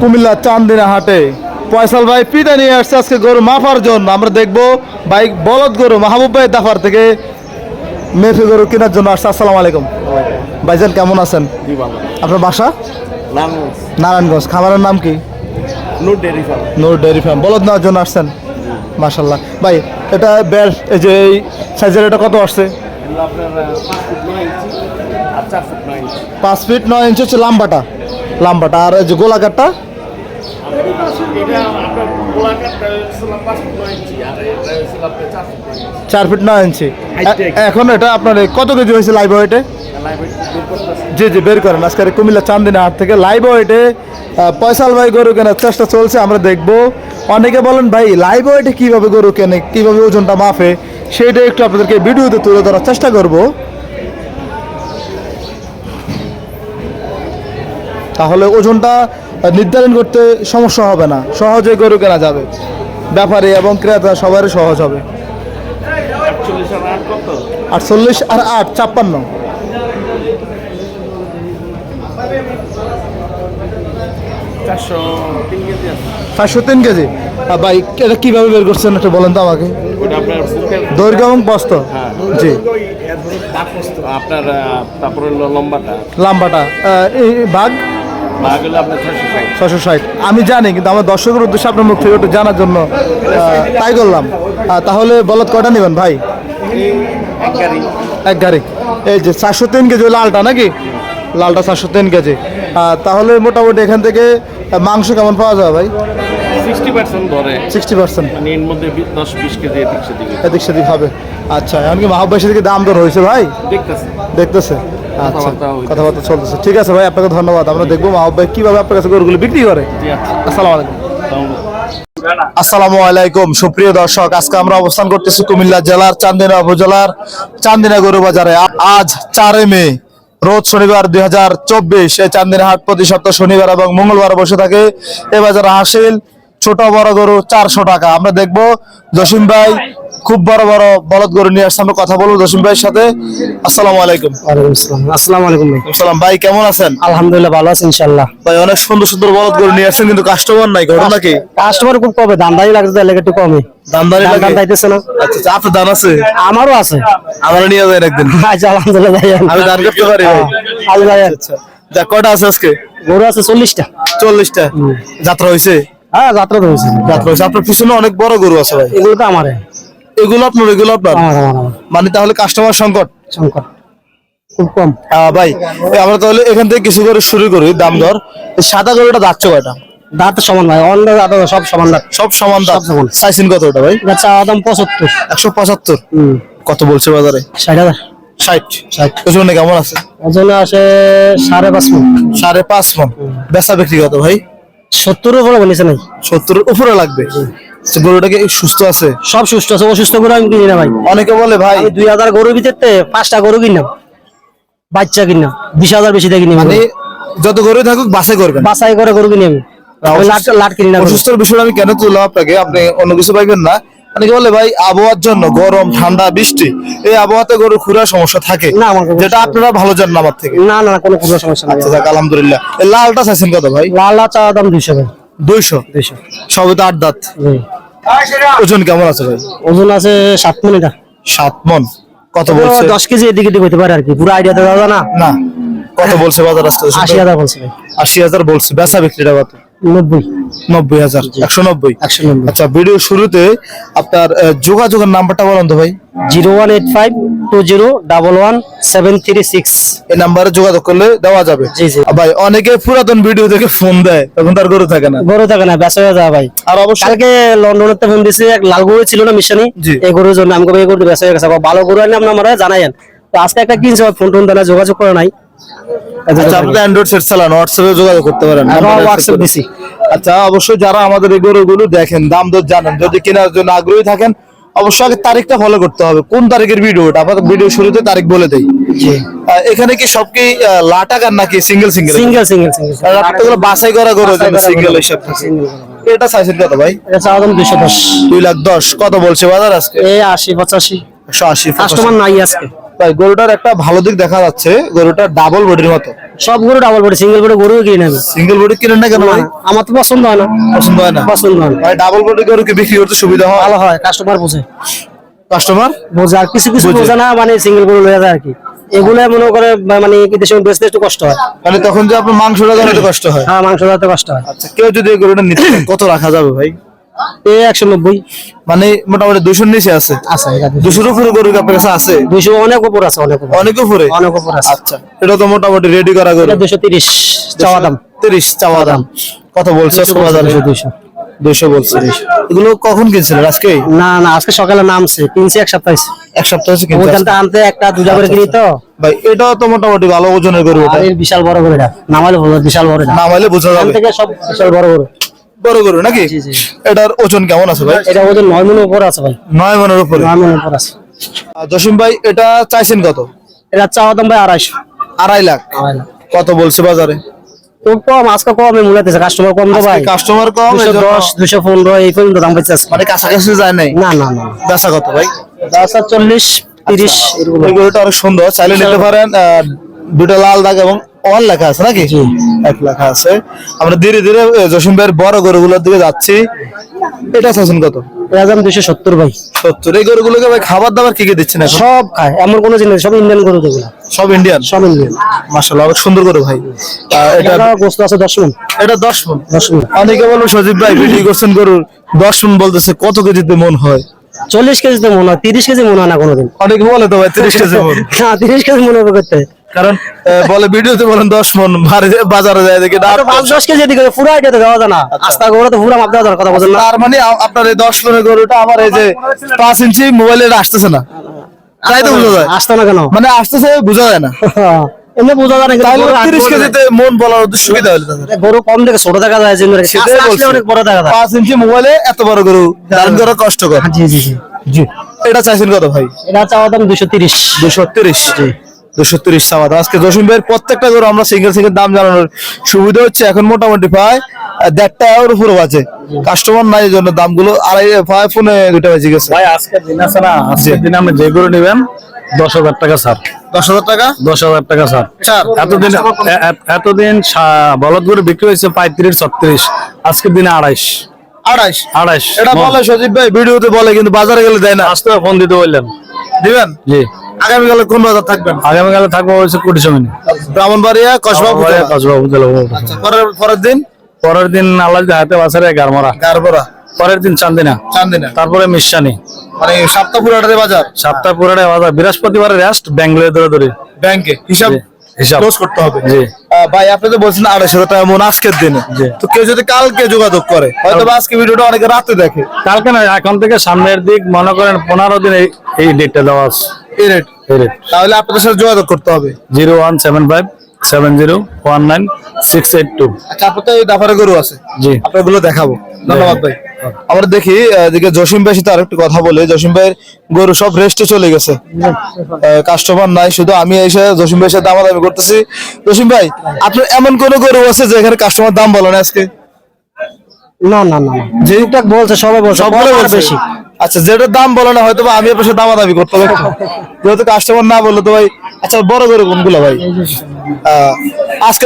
কুমিল্লা চান্দিনা হাটে। পয়সাল ভাই পিঠা নিয়ে আসছে আজকে গরু মাফার জন্য। আমরা দেখব বাইক বলদ গরু মাহবুব ভাই দাফার থেকে মেফি গরু কেনার জন্য আসছে। আসসালামু আলাইকুম। ভাইজান কেমন আছেন? আপনার বাসা? নারায়ণগঞ্জ। খামারের নাম কি? Noor dairy farm. বলদ নেওয়ার জন্য আসছেন? মাশাল্লাহ ভাই এটা বেল এই যে এই সাইজের এটা কত আসছে? পাঁচ ফিট নয় ইঞ্চি হচ্ছে লাম্বাটা। লাম্বাটা। আর এই যে গোলাকারটা? চার ফিট নয় ইঞ্চি। এখন এটা আপনার কত কেজি হয়েছে লাইভ ওয়েটে জি জি বের করেন। আজকের কুমিল্লা চান্দিনা হাট থেকে লাইভ ওয়েটে পয়সাল ভাই গরু কেনার চেষ্টা চলছে আমরা দেখব। অনেকে বলেন ভাই লাইভ ওয়েটে কীভাবে গরু কেনে কীভাবে ওজনটা মাপে? সেইটা একটু আপনাদেরকে ভিডিওতে তুলে ধরার চেষ্টা করব। তাহলে ওজনটা নির্ধারণ করতে সমস্যা হবে না। সহজে গরু কেনা যাবে। ব্যাপারে এবং ক্রেতা সবারই সহজ হবে। আটচল্লিশ আর আট ছাপ্পান্ন। চারশো তিন কেজি। আর ভাই এটা কীভাবে বের করছেন একটু বলেন তো আমাকে। দৈর্ঘ্য এবং বস্ত জি। আপনার তারপরে লম্বাটা। এই ভাগ? ছশো ষাট। আমি জানি কিন্তু আমার দর্শকের উদ্দেশ্যে আপনার মুখ থেকে একটু জানার জন্য তাই করলাম। তাহলে বলদ কটা নেবেন ভাই? এক গাড়ি। এক গাড়ি। এই যে চারশো তিন কেজি ওই লালটা নাকি? লালটা চারশো তিন কেজি। তাহলে মোটামুটি এখান থেকে মাংস কেমন পাওয়া যাবে ভাই? মানে এদিক সেদিক। হবে। আচ্ছা এমনকি মাহবাসী থেকে দাম দর হয়েছে ভাই? দেখতেছে। দেখতেছে। আচ্ছা কথাবার্তা চলতেছে। ঠিক আছে ভাই আপনাকে ধন্যবাদ। আমরা দেখব মাহব ভাই কীভাবে আপনার কাছে গরুগুলো বিক্রি করে। জি আচ্ছা। আসসালামু আলাইকুম। আসসালামু আলাইকুম সুপ্রিয় দর্শক আজকে আমরা অবস্থান করতেছি কুমিল্লা জেলার চান্দিনা উপজেলার চান্দিনা গরু বাজারে। আজ চারে মে রোজ শনিবার দুই হাজার চব্বিশ এই চান্দিনা হাট প্রতি সপ্তাহ শনিবার এবং মঙ্গলবার বসে থাকে। এ বাজারে হাসিল ছোট বড় গরু চারশো টাকা। আমরা দেখব জসিম ভাই খুব বড় বড় বলদ গরু নিয়ে আসছে আমরা কথা বলব জসিম ভাইয়ের সাথে। আসসালামু আলাইকুম। আসসালাম। আলাইকুম ভাই। আসসালাম ভাই কেমন আছেন? আলহামদুলিল্লাহ ভালো আছি ইনশাল্লাহ ভাই অনেক সুন্দর সুন্দর বলদ গরু নিয়ে আসছেন কিন্তু কাস্টমার নাই ঘটনা কি? কাস্টমার খুব কমে দামদারি লাগছে তাহলে একটু কমে। দামদারি লাগে? দাম চাইতেছে না। আচ্ছা আচ্ছা, আপনার আছে? আমারও আছে। আমার নিয়ে যাবেন একদিন। আচ্ছা আলহামদুলিল্লাহ ভাই। আমি দান করতে পারি ভাই? আজ ভাই। আচ্ছা যা কটা আছে আজকে? গরু আছে চল্লিশটা। চল্লিশটা? যাত্রা হয়েছে হ্যাঁ যাত্রা যাত্রা হয়েছে আপনার পিছনে অনেক বড় গরু আছে ভাই। এগুলো তো আমারে এগুলো আপনার এগুলো আপনার? মানে তাহলে কাস্টমার সংকট? সংকট। খুব কম। আহ, ভাই আমরা তাহলে এখান থেকে কিছু করে শুরু করি দাম দর। সাদা গরুটা যাচ্ছে কয়টা? দাঁত সমান ভাই অন্য দাঁত সব সমান দাঁত। সব সমান কত ওটা ভাই? চাওয়া দাম পঁচাত্তর। একশো পঁচাত্তর? কত বলছে বাজারে? ষাট হাজার। ষাট। ষাট। ওজনে কেমন আছে? ওজনে আসে সাড়ে পাঁচ মন। সাড়ে পাঁচ মন। বেচা বিক্রি কত ভাই? সত্তরের উপরে বলেছে নাই। সত্তরের উপরে লাগবে। গরুটা কি সুস্থ আছে? সব সুস্থ আছে অসুস্থ করে আমি কিনি না ভাই। অনেকে বলে ভাই দুই হাজার গরুর ভিতরতে পাঁচটা গরু কিনলাম। বাচ্চা কিনলাম বিশ হাজার বেশি দিয়ে কিনি মানে যত গরু থাকুক বাসে করবেন। বাসাই করে গরু কিনি আমি। লাট কিনি না গরু। বিষয়টা আমি কেন তুললাম আপনাকে? আপনি অন্য কিছু পাইবেন না। অনেকে বলে ভাই আবহাওয়ার জন্য গরম ঠান্ডা বৃষ্টি এই আবহাওয়াতে গরু খুরার সমস্যা থাকে। না, আমার যেটা আপনারা ভালো জানেন আমার থেকে। না না কোনো সমস্যা নাই। আচ্ছা আলহামদুলিল্লাহ। লালটা চাইছেন কত ভাই? লাল লাল চাওয়া দাম দুইশো ভাই। দুইশো? দুইশো। সবে তো আট দাঁত। ওজন কেমন আছে ভাই? ওজন আছে সাত সাত মন। কত বলছে? দশ কেজি এদিকে হইতে পারে আর কি। পুরো আইডিয়া তো দাদা না? না। কত বলছে বাজার আসতে? আশি হাজার বলছে। আশি হাজার বলছে। বেচা বিক্রিটা কত? নব্বই। হাজার একশো নব্বই? আচ্ছা ভিডিও শুরুতে আপনার যোগাযোগের নাম্বারটা বলুন তো ভাই। Zero one eight five two zero double one seven three six. এই নাম্বারে যোগাযোগ করলে দেওয়া যাবে। জি, জি। ভাই অনেকে পুরাতন ভিডিও দেখে ফোন দেয় তখন তার গরু থাকে না। গরু থাকে না বেচা হয়ে যাওয়া ভাই। আর অবশ্যই কালকে লন্ডনের ফোন দিছে এক লাল গরু ছিল না মিশানি। এই গরুর জন্য আমি গরু বেচা হয়ে গেছে। ভালো গরু আনলে আপনার তো আজকে একটা কিনছে ফোন টোন না, যোগাযোগ করে নাই। আচ্ছা আপনি অ্যান্ড্রয়েড সেট চালান হোয়াটসঅ্যাপে যোগাযোগ করতে পারেন। হোয়াটসঅ্যাপ দিছি। আচ্ছা অবশ্যই যারা আমাদের এই গরুগুলো দেখেন দাম দর জানেন যদি কেনার জন্য আগ্রহী থাকেন অবশ্যই আগে তারিখটা ফলো করতে হবে। কোন তারিখের ভিডিওটা ভিডিও শুরুতে তারিখ বলে দেই। এখানে কি সব কি লাটাকার নাকি single single single single single আপনাগুলো বাছাই করা গরু সিঙ্গেল হিসাব এটা চাইছেন কত ভাই? এটা চাওয়া দাম দুশো দশ। দুই লাখ দশ। কত বলছে বাজার আজকে? এই আশি পঁচাশি। একশো আশি কাস্টমার নাই আজকে। ভাই গরুটার একটা ভালো দিক দেখা যাচ্ছে গরুটা ডাবল বডির মতো। সব গরু ডাবল বডি সিঙ্গেল বডি গরু কিনে নেবে। সিঙ্গেল বডি কিনেন না কেন ভাই? আমার তো পছন্দ হয় না। পছন্দ হয় না? পছন্দ হয় ভাই ডাবল বডি গরু কি বিক্রি করতে সুবিধা হয়? ভালো হয় কাস্টমার বোঝে। কাস্টমার বোঝে আর কিছু কিছু বোঝে। না মানে সিঙ্গেল গরু লয়ে যায় আর কি। এগুলো মনে করে মানে দেশে বেচতে একটু কষ্ট হয়। মানে তখন যে আপনার মাংসটা জানাতে কষ্ট হয়? হ্যাঁ মাংস ধরতে কষ্ট হয়। আচ্ছা কেউ যদি এই গরুটা নিতে কত রাখা যাবে ভাই? এই একশো নব্বই। মানে মোটামুটি দুশোর নিচে আছে। আছে দুশোর উপরে গরু আপনার কাছে আছে? দুইশো অনেক উপর আছে অনেক অনেক উপরে? অনেক উপর আছে। আচ্ছা এটা তো মোটামুটি রেডি করা গরু। দুশো তিরিশ চাওয়া দাম। তিরিশ চাওয়া দাম। কত বলছে বাজারে দুশো দুইশো। দুইশো বলছে। এগুলো কখন কিনছিলেন? আজকে? না না আজকে সকালে নামছে। কিনছি এক সপ্তাহ এক সপ্তাহ আনতে একটা দুটা করে কিনি তো। ভাই এটাও তো মোটামুটি ভালো ওজনের গরু এটা। বিশাল বড় করে এটা। নামালে বিশাল বড় এটা। নামাইলে বোঝা যাবে। থেকে সব বিশাল বড় বড় বড় গরু নাকি। এটার ওজন কেমন আছে ভাই? এটা ওদের নয় মনের উপর আছে ভাই। নয় মনের উপরে। নয় মনের উপর আছে। জসিম ভাই এটা চাইছেন কত? এটা চাওয়া দাম ভাই আড়াইশো। আড়াই লাখ। কত বলছে বাজারে? কম আজকে কম মূলাতেছে কাস্টমার কম তো ভাই। কাস্টমার কম দুশো এজন্য- দশ দুশো পনেরো এই পর্যন্ত দাম মানে কাছাকাছি যায় নাই? না না না। বেচা কত ভাই? তিরিশ এরকম। গরুটা অনেক সুন্দর। চাইলে নিতে পারেন দুটো লাল দাগ এবং ওয়ান লেখা আছে নাকি? এক লেখা আছে। আমরা ধীরে ধীরে জসিম ভাইয়ের বড় গরুগুলোর দিকে যাচ্ছি। এটা চাইছেন কত? দুশো সত্তর ভাই। সত্তর। এই গরুগুলোকে ভাই খাবার দাবার কি কি দিচ্ছেন সব খায় এমন কোনো জিনিস সব ইন্ডিয়ান গরু যেগুলো। সব ইন্ডিয়ান সব ইন্ডিয়ান মাশাআল্লাহ অনেক সুন্দর গরু ভাই। এটা গোস্ত আছে দশ মন এটা দশ মন দশ মন অনেকে বলব সজীব ভাই করছেন গরুর দশ মন বলতেছে কত কেজিতে মন হয়? চল্লিশ কেজি তো মনে হয় তিরিশ কেজি মনে হয় না কোনোদিন। অনেকে বলে তো ভাই তিরিশ কেজি মন। না তিরিশ কেজি মনে হবে করতে। কারণ বলে ভিডিওতে বলেন দশ মন বাজারে যায় দেখি দশ কেজি দিকে পুরো আইডিয়া তো দেওয়া যায় না। আস্তা গরু তো পুরো মাপ দেওয়া কথা বলছেন তার মানে আপনার এই দশ মনের গরুটা আমার এই যে পাঁচ ইঞ্চি মোবাইলে আসতেছে না। তাই তো বোঝা যায়। আসতো না কেন? মানে আসতেছে বোঝা যায় না। এমনি বোঝা যায় না তিরিশ কেজিতে মন বলার। গরু কম দেখে ছোট দেখা যায়। অনেক বড় দেখা যায়। পাঁচ ইঞ্চি মোবাইলে এত বড় গরু ধারণ করা কষ্টকর। জি জি জি জি। এটা চাইছেন কত ভাই? এটা চাওয়া দাম দুশো তিরিশ। দুশো তিরিশ। দুশো তিরিশ চাওয়া আজকে জসিম ভাইয়ের প্রত্যেকটা গরু আমরা সিঙ্গেল সিঙ্গেল দাম জানানোর সুবিধা হচ্ছে। এখন মোটামুটি প্রায় দেড়টা উপরে বাজে কাস্টমার নাই জন্য দামগুলো আড়াই প্রায় ফোনে দুটা বেজে গেছে। ভাই আজকের দিন আছে না? আজকের দিন আপনি যে গরু নেবেন দশ হাজার টাকা স্যার দশ হাজার টাকা? দশ হাজার টাকা স্যার ছাড়। এতদিন এতদিন বলদ গরু বিক্রি হয়েছে পঁয়ত্রিশ ছত্রিশ। আজকের দিনে আড়াইশ। আড়াইশ? আড়াইশ। এটা বলে সজীব ভাই ভিডিওতে বলে কিন্তু বাজারে গেলে দেয় না। আজকে ফোন দিতে বললেন। দিবেন? জি। আগামীকালে কোন বাজার থাকবেন আগামীকালে থাকব হয়েছে কোটি জমিনে। ব্রাহ্মণবাড়িয়া কসবা। কসবাবু আচ্ছা, পরের পরের দিন? পরের দিন আল্লাহ হাতে বাসারে গারমরা গারবরা পরের দিন চান্দিনা। চান্দিনা। তারপরে মিশানি। মানে সপ্তাহ বাজার? সপ্তাহ বাজার। বৃহস্পতিবার রেস্ট ব্যাঙ্গালোর ধরে ধরে। ব্যাংকে। হিসাব হিসাব। ক্লোজ করতে হবে। জি। ভাই আপনি তো বলছেন আড়াইশো টাকা মন আজকের দিনে। তো কেউ যদি কালকে যোগাযোগ করে হয়তো আজকে ভিডিওটা অনেকে রাতে দেখে। কালকে না এখন থেকে সামনের দিক মনে করেন পনেরো দিন এই- এই ডেটটা দেওয়া আছে। এই রেট তাহলে আপনাদের সাথে যোগাযোগ করতে হবে। Zero one seven five seven zero one nine six eight two. আচ্ছা আপনার তো দাফারে গরু আছে। জি। আপনারগুলো দেখাবো ধন্যবাদ ভাই। আমরা দেখি এদিকে জসিম ভাই সাথে আরেকটু কথা বলি। জসিম ভাইয়ের গরু সব রেস্টে চলে গেছে। কাস্টমার নাই শুধু আমি এসে জসিম ভাইয়ের সাথে দামাদামি করতেছি। জসিম ভাই আপনার এমন কোন গরু আছে যে এখানে কাস্টমার দাম বলে না আজকে? না না না যে টুকটাক বলছে সবাই বলছে বলছে। বেশি। আচ্ছা যেটার দাম বলে না হয়তো আমি আপনার সাথে দামাদামি করতে হবে যেহেতু কাস্টমার না বলল তো ভাই আচ্ছা বড় গরু কোনগুলো ভাই? আজকে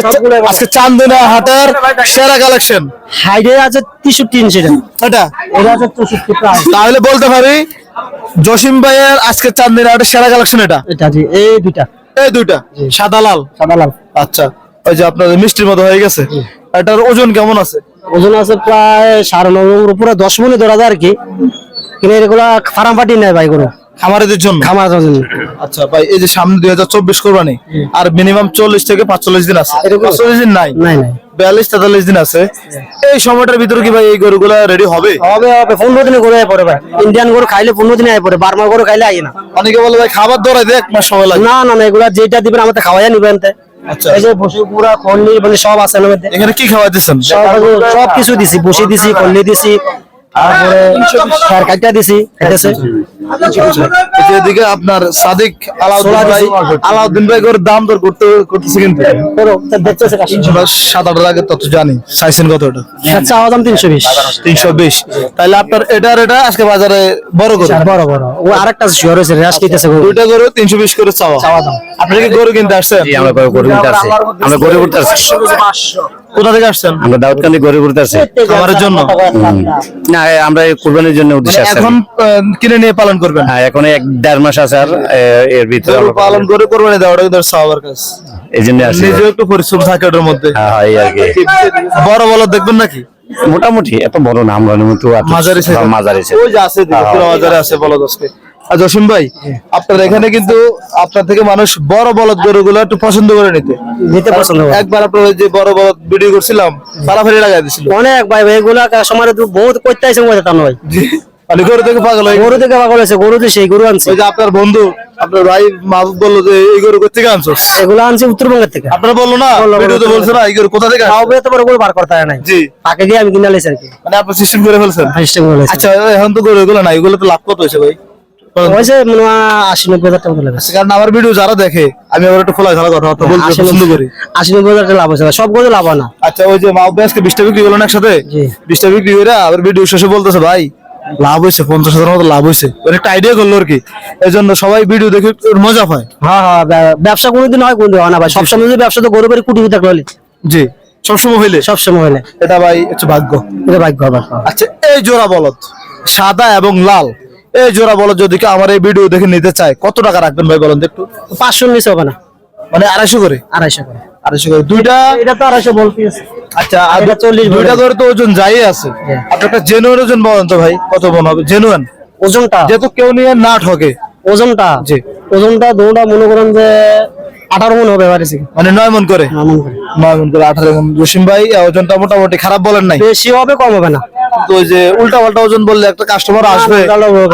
আজকে চান্দিনা হাটের সেরা কালেকশন হাইডে আছে তেষট্টি ইঞ্চি এটা। আছে তাহলে বলতে পারি জসিম ভাইয়ের আজকে চান্দিনা হাটের সেরা কালেকশন এটা? এটা জি এই দুইটা। এই দুইটা? সাদা লাল? সাদা লাল। আচ্ছা ওই যে আপনাদের মিষ্টির মতো হয়ে গেছে। এটার ওজন কেমন আছে? ওজন আছে প্রায় সাড়ে নর উপরে দশ মনে ধরা যায় আর কি। কিন্তু এগুলা ফার্ম পাটি নেয় ভাই গরু। খামারিদের জন্য? জন্য। আচ্ছা ভাই এই যে সামনে দুই হাজার চব্বিশ কোরবানি আর মিনিমাম চল্লিশ থেকে পাঁচচল্লিশ দিন আছে? পাঁচচল্লিশ দিন নাই? নাই নাই। বিয়াল্লিশ তেতাল্লিশ দিন আছে। এই সময়টার ভিতরে কি ভাই এই গরুগুলা রেডি হবে? হবে হবে। পনেরো দিনে গরু আয় পড়ে ভাই। ইন্ডিয়ান গরু খাইলে পনেরো দিনে আয় পড়ে। গরু খাইলে না। অনেকে বলে ভাই খাবার দৌড়াই দেয় এক মাস সময় লাগে। না না না এগুলা যেটা দিবেন আমাদের খাওয়াই নিবেন আচ্ছা। এই যে পুরা মানে সব আছে এখানে কি খাওয়াই দিচ্ছেন সব কিছু দিছি। বসি দিছি খল্লি দিছি। তারপরে দিছি খাইতেছে এদিকে আপনার সাদিক আলাউদ্দিন ভাই আলাউদ্দিন ভাই করে দাম দর করতে করতেছে কিন্তু। করো তা দেখতেছে কাস্টমার সাত আট আগে তত জানি। চাইছেন কত চাওয়া দাম তিনশো বিশ। তিনশো বিশ। তাহলে আপনার এটার এটা আজকে বাজারে বড় করে বড় বড়। ও আরেকটা শিওর হয়েছে রেস। দুইটা গরু তিনশো বিশ করে চাওয়া। চাওয়া দাম। আপনি কি গরু কিনতে আসছেন? আমরা গরু কিনতে আসছি। আমরা গরু কিনতে আসছি। কোথা থেকে আসছেন? আমরা দাউদকান্দি গরু কিনতে আসছি খামারের জন্য। না আমরা কুরবানির জন্য উদ্দেশ্যে আসছি এখন কিনে নিয়ে পালন করবেন? হ্যাঁ এখন এক দেড় মাস আছে আর এর ভিতরে আমরা পালন করে কোরবানি দেওয়া ওটা কিন্তু সবার কাজ এই জন্য আসছি। নিজেও একটু পরিশ্রম থাকে ওটার মধ্যে। হ্যাঁ হ্যাঁ, আর কি। বড় বড় দেখবেন নাকি? মোটামুটি এত বড় না আমরা মতো মাঝারি। মাঝারি। ওই যে আছে দিকে, পুরো আছে বলদ আজকে। আর জসিম ভাই আপনার এখানে কিন্তু আপনার থেকে মানুষ বড় বলদ গরুগুলো একটু পছন্দ করে নিতে। নিতে পছন্দ একবার আপনার যে বড় বলদ ভিডিও করছিলাম লাগাই দিছিল। অনেক ভাই এগুলা সময় বহুত করতে আইছে মজা তা নয়। মানে গরু থেকে পাগল হয়ে গরু থেকে পাগল হয়েছে গরু দিয়ে সেই গরু আনছে। ওই যে আপনার বন্ধু আপনার ভাই মাহবুব বলল যে এই গরু কোথেকে আনছো? এগুলো আনছে উত্তরবঙ্গের থেকে। আপনারা বলল না? ভিডিওতে বলল। বলছে না এই গরু কোথা থেকে আনছো? তাও বেরোতে পারে গরু বার করতে হয় জি। দিয়ে আমি কিনে লাইছি আর কি। মানে সিস্টেম করে ফেলছেন? সিস্টেম করে আচ্ছা এখন তো গরু এগুলো না এগুলো তো লাভ কত হয়েছে ভাই? হয়েছে মনে হয় আশি নব্বই হাজার টাকা লাগে কারণ আমার ভিডিও যারা দেখে আমি আবার একটু খোলা খেলা কথা বলতে পছন্দ করি। আশি নব্বই হাজার টাকা লাভ হয়েছে সব গরু লাভ না। আচ্ছা ওই যে মাহবুব ভাই আজকে বিশটা বিক্রি করলেন একসাথে? জি। বিশটা বিক্রি করে আবার ভিডিও শেষে বলতেছে ভাই লাভ হয়েছে পঞ্চাশ হাজার মতো লাভ হয়েছে। ওর একটা আইডিয়া করল আর কি। এই জন্য সবাই ভিডিও দেখে মজা পায়। হ্যাঁ হ্যাঁ ব্যা- ব্যবসা কোনোদিন হয় কোনদিন হয় না ভাই। সবসময় যদি ব্যবসা তো গরু বাড়ি কুটি থাকলে জি সবসময় হইলে। সবসময় হলে এটা ভাই একটু ভাগ্য। এটা ভাগ্য। আচ্ছা এই জোড়া বলদ সাদা এবং লাল। এই জোড়া বলদ যদি কেউ আমার এই ভিডিও দেখে নিতে চায় কত টাকা রাখবেন ভাই বলেন তো একটু? পাঁচশো নিচে হবে না। মানে আড়াইশো করে? আড়াইশো করে। আড়াইশো করে। দুইটা? এটা তো আড়াইশো বলতে আচ্ছা এটা 40 দুইটা করে তো ওজন যাই আছে। হ্যাঁ। আপনি একটা জেনুয়ান ওজন বলেন তো ভাই কত মন হবে? জেনুয়ান ওজনটা? যেহেতু কেউ নিয়ে না ঠকে। ওজনটা? জি। ওজনটা মনে করেন যে আঠারো মন হবে মানে নয় মন করে? মন করে। নয় মন করে আঠারো মন। জসিম ভাই ওজনটা মোটামুটি খারাপ বলেন নাই? বেশি হবে কম হবে না। তো যে উল্টা পাল্টা ওজন বললে একটা কাস্টমার আসবে।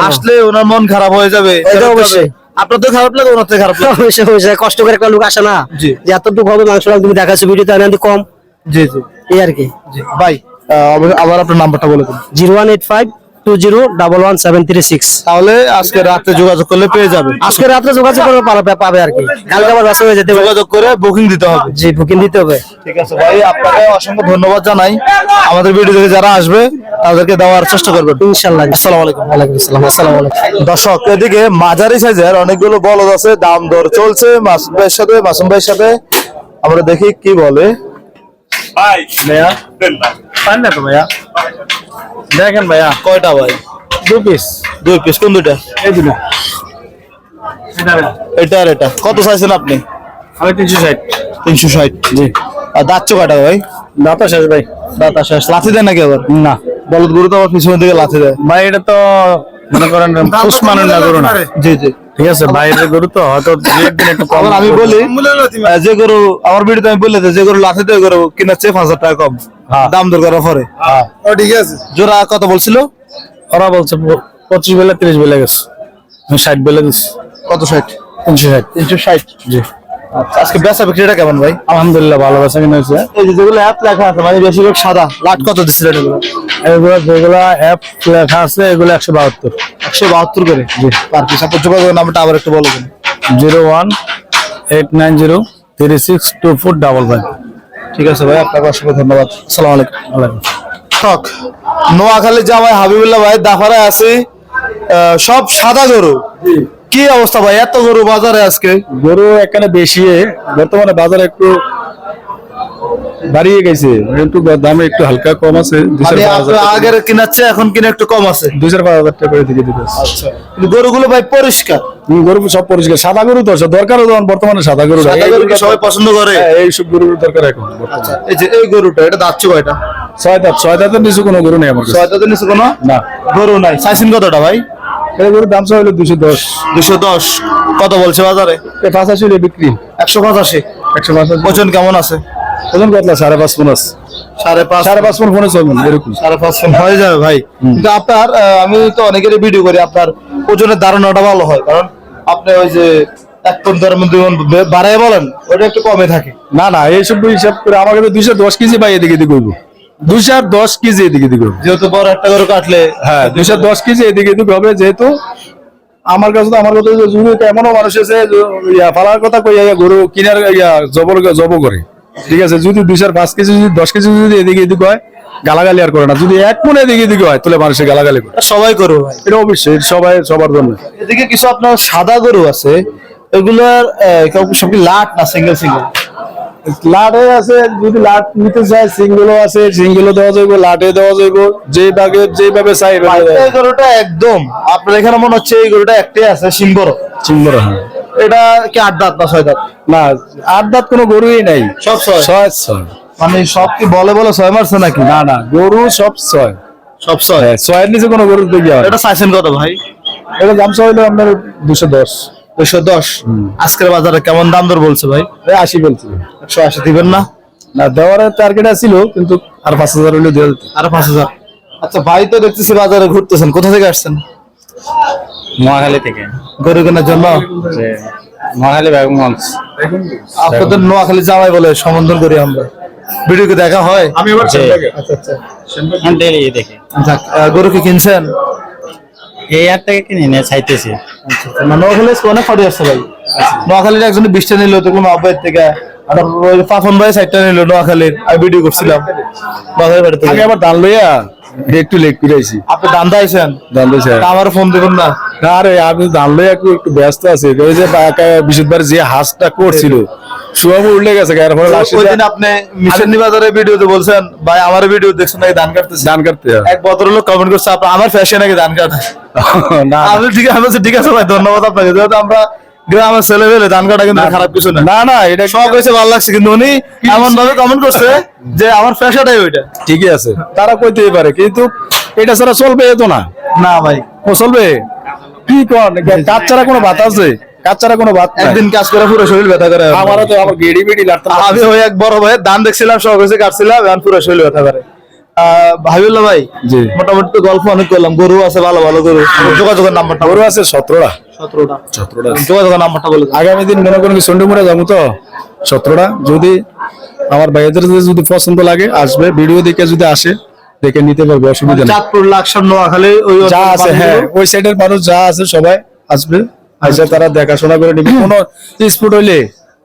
আসলে ওনার মন খারাপ হয়ে যাবে এটা অবশ্যই। আপনার তো খারাপ লাগে ওনার তো খারাপ লাগে অবশ্যই, অবশ্যই। কষ্ট করে একটা লোক আসে না। যে এতটুকু হবে মাংস তুমি দেখাচ্ছ ভিডিওতে আমি কম জি জি এই আর কি জি ভাই আবার আপনার নাম্বারটা বলে দিন জিরো ওয়ান এইট ফাইভ আজকে রাতে যোগাযোগ করলে পেয়ে যাবে আজকে আর কি যোগাযোগ করে বুকিং বুকিং দেওয়ার চেষ্টা করবেন দর্শক এদিকে মাঝারি সাইজের অনেকগুলো বলদ আছে দাম দর চলছে মাসুম ভাইয়ের সাথে মাসুম ভাইয়ের সাথে আমরা দেখি কি বলে ভাইয়া দেখেন ভাইয়া কয়টা ভাই? দু পিস দুই পিস কোন দুইটা এই দুটো। এটা আর এটা কত চাইছেন আপনি? আমি তিনশো ষাট। তিনশো ষাট জি। আর দাঁতছো কয়টা ভাই? দাঁতা শেষ ভাই। দাঁত শেষ। লাথি দেয় নাকি আবার? না। বলদ গরু তো আবার পিছনের দিকে লাথি দেয়। ভাই এটা তো মনে করেন না গরু না। জি জি। ঠিক আছে বাইরের গরু তো হয়তো একদিন একটু কম আমি বলি যে গরু আমার ভিডিওতে আমি বললে যে গরু লাথি দেয় গরু কিনার চেয়ে পাঁচ হাজার টাকা কম। হ্যাঁ। দাম দর করার পরে। ঠিক আছে। জোড়া কত বলছিল? ওরা বলছে পঁচিশ বেলা তিরিশ বেলা গেছে। আমি ষাট বেলা দিচ্ছি কত ষাট? তিনশো ষাট। তিনশো ষাট। জি। আজকে বেচা বিক্রিটা কেমন ভাই? আলহামদুলিল্লাহ ভালো বেচা কিনা হয়েছে। এই যে যেগুলো অ্যাপ লেখা আছে মানে বেশিরভাগ সাদা লাট কত দিচ্ছিলেন এগুলো? এগুলো যেগুলো অ্যাপ লেখা আছে এগুলো একশো বাহাত্তর। একশো বাহাত্তর করে? জি। পার পিস আপনার যোগাযোগ নাম্বারটা আবার একটু বলবেন zero one eight nine zero three six two four double five ঠিক আছে ভাই আপনাকে অসংখ্য ধন্যবাদ। আসসালামু আলাইকুম। ঠক নোয়াখালী জামাই হাবিবুল্লাহ ভাই দাফারে আছি। সব সাদা গরু। কি অবস্থা ভাই? এত গরু বাজারে আজকে? গরু এখানে বেশি বর্তমানে বাজারে একটু বাড়িয়ে গেছে। একটু দামে একটু হালকা কম আছে আগের কিনাচ্ছে এখন কিনে একটু কম আছে। দুশো পাঁচ হাজার টাকা করে দিতে আচ্ছা। গরুগুলো ভাই পরিষ্কার। গরু সব পরিষ্কার। সাদা গরু তো দরকার বর্তমানে সাদা গরু। সবাই পছন্দ করে? এইসব গরুর দরকার এখন বর্তমানে। এই যে এই গরুটা এটা দাচ্ছে কয়টা? ছয় দাঁত ছয় দাঁতের নিচে কোনো গরু নেই আমার কাছে। ছয়টা দিন কোনো? না। গরু নাই। চাইছেন কতটা ভাই? এই গরুর দাম হলো দুশো দশ। দুশো দশ। কত বলছে বাজারে? এই পাঁচ আশি হলে বিক্রি। একশো পঁচাশি। একশো পাঁচ আশি ওজন কেমন আছে? ওজন কত সাড়ে পাঁচ মন আছে। সাড়ে পাঁচ সাড়ে পাঁচ মন ফোনে চলবেন এরকম। সাড়ে পাঁচ ফোন। হয়ে যাবে ভাই। কিন্তু আপনার আমি তো অনেকেরই ভিডিও করি আপনার ওজনের ধারণাটা ভালো হয় কারণ আপনি ওই যে এক পন দেড় দুই মন বাড়ায় বলেন ওটা একটু কমে থাকে। না না এইসব হিসাব করে আমাকে তো দুইশো দশ কেজি পাই এদিকে এদিকে করব। দুইশো দশ কেজি এদিকে এদিকে যেহেতু বড় একটা গরু কাটলে হ্যাঁ দুইশো দশ কেজি এদিকে হবে যেহেতু আমার কাছে তো আমার কথা জুড়ে এমনও মানুষ আছে ইয়া ফালার কথা কই গরু কিনার ইয়া জবর জব করে। ঠিক আছে যদি দুই চার পাঁচ কেজি যদি দশ কেজি যদি এদিকে এদিকে হয় গালাগালি আর করে না। যদি এক মনে এদিকে এদিকে হয় তাহলে মানুষের গালাগালি করে। সবাই গরু ভাই। এটা অবশ্যই সবাই সবার জন্য। এদিকে কিছু আপনার সাদা গরু আছে এগুলার সব কি লাট না সিঙ্গেল সিঙ্গেল লাটে আছে যদি লাট নিতে চায় সিঙ্গেলও আছে সিঙ্গেলও দেওয়া যাইব লাটে দেওয়া যাইব যে ভাগে যেভাবে চাই এই গরুটা একদম আপনার এখানে মনে হচ্ছে এই গরুটা একটাই আছে সিংবর সিঙ্গল এটা কি আট দাঁত না ছয় দাঁত? না আট দাঁত কোনো গরুই নাই। সব ছয়? ছয় ছয়। মানে সব কি বলে বলে ছয় মারছে নাকি? না না গরু সব ছয়। সব ছয়? হ্যাঁ, ছয়ের নিচে কোনো গরু দেখি এটা চাইছেন কত ভাই। এটা দাম চাইলে আপনার দুশো দশ। দুশো দশ? আজকের বাজারে কেমন দাম দর বলছে ভাই? আশি বলছি। একশো আশি দিবেন না? না দেওয়ার টার্গেট ছিল কিন্তু আর পাঁচ হাজার হলে দেওয়া যেত। পাঁচ হাজার। আচ্ছা ভাই তো দেখতেছি বাজারে ঘুরতেছেন। কোথা থেকে আসছেন? মহাখালী থেকে। গরু কেনার জন্য মহাখালী বেগমগঞ্জ আপনাদের নোয়াখালী জামাই বলে সম্বোধন করি আমরা। ভিডিওকে দেখা হয়? আমি আবার। আচ্ছা আচ্ছা। ডেলি দেখি। গরু কি কিনছেন? এই থেকে কিনে নিয়ে চাইতেছি নোয়াখালী আজকে অনেক ফাটি আসছে ভাই। নোয়াখালীর একজন বিশটা নিল তো কোনো অব্যায় থেকে আর ওই পাফন ভাই সাইডটা নিল নোয়াখালীর। আমি ভিডিও করছিলাম। নোয়াখালীর বাড়ি থেকে। আমি আবার ধান লইয়া একটু লেট করে আইছি। আপনি দান্দা আইছেন? ধান লইছে তা আমার ফোন দেবেন না। আমি ধান লইয়া একটু একটু ব্যস্ত আছি। ওই যে বিশুদ্ধবার যে হাঁসটা করছিল সুয়াম উঠলে গেছে এর ফলে লাস্টে দিন আপনি মিশন বাজারে ভিডিওতে বলছেন ভাই আমার ভিডিও দেখছেন নাকি ধান কাটতেছে। ধান কাটতে হয়। এক ভদ্রলোক কমেন্ট করছে আপনি আমার ফ্যাশন নাকি ধান কাটা না আমি ঠিক আছে ঠিক আছে ভাই ধন্যবাদ আপনাকে। যেহেতু আমরা গ্রামের ছেলে পেলে ধান কাটা কিন্তু খারাপ কিছু না। না না এটা শখ হয়েছে ভালো লাগছে কিন্তু উনি এমন ভাবে কমেন্ট করছে যে আমার ফ্যাশনটাই ওইটা। ঠিকই আছে। তারা কইতেই পারে কিন্তু এটা ছাড়া চলবে তো না। না ভাই। ও চলবে? কি কর কাজ ছাড়া কোনো ভাত আছে? কাজ ছাড়া কোনো ভাত একদিন কাজ করে পুরো শরীর ব্যথা করে। আমারও তো আমার গেড়ি বেড়ি লাগতো আমি ওই এক বড় ভাই ধান দেখছিলাম শখ হয়েছে কাটছিলাম এখন পুরো শরীর ব্যথা করে। আহ, ভাবিউল্লাহ ভাই। মোটামুটি তো গল্প অনেক করলাম গরু আছে ভালো ভালো গরু। যোগাযোগের নাম্বারটা। গরু আছে সতেরোটা। সতেরোটা সতেরোটা যোগাযোগের নাম্বারটা বলে আগামী দিন মনে করেন সন্ডুমুড়া যাব তো? সতেরোটা যদি আমার ভাইদের যদি পছন্দ লাগে আসবে ভিডিও দেখে যদি আসে দেখে নিতে পারবে অসুবিধা নেই। চাঁদপুর লাকসাম নোয়াখালী ওই যা আছে হ্যাঁ ওই সাইডের মানুষ যা আছে সবাই আসবে। আসে তারা দেখাশোনা করে নিবে। কোনো স্পুট হইলে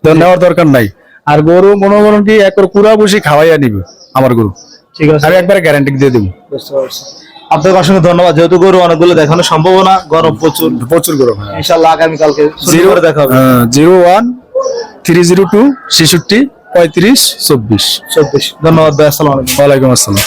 নেওয়ার দরকার নাই। আর গরু মনে করেন কি একর পুরা বসে খাওয়াইয়া নিবে আমার গরু। ঠিক আছে। আমি একবার গ্যারান্টি দিয়ে দেবো। বুঝতে পারছি। আপনাকে অসংখ্য ধন্যবাদ। যেহেতু গরু অনেকগুলো দেখানো সম্ভব না গরম প্রচুর। প্রচুর গরম হ্যাঁ। ইনশাল্লাহ আগামী কালকে জিরো দেখা হবে zero one three zero two ছেষট্টি পঁয়ত্রিশ চব্বিশ। চব্বিশ। ধন্যবাদ ভাই আসসালামু আলাইকুম। ওয়ালাইকুম আসসালাম।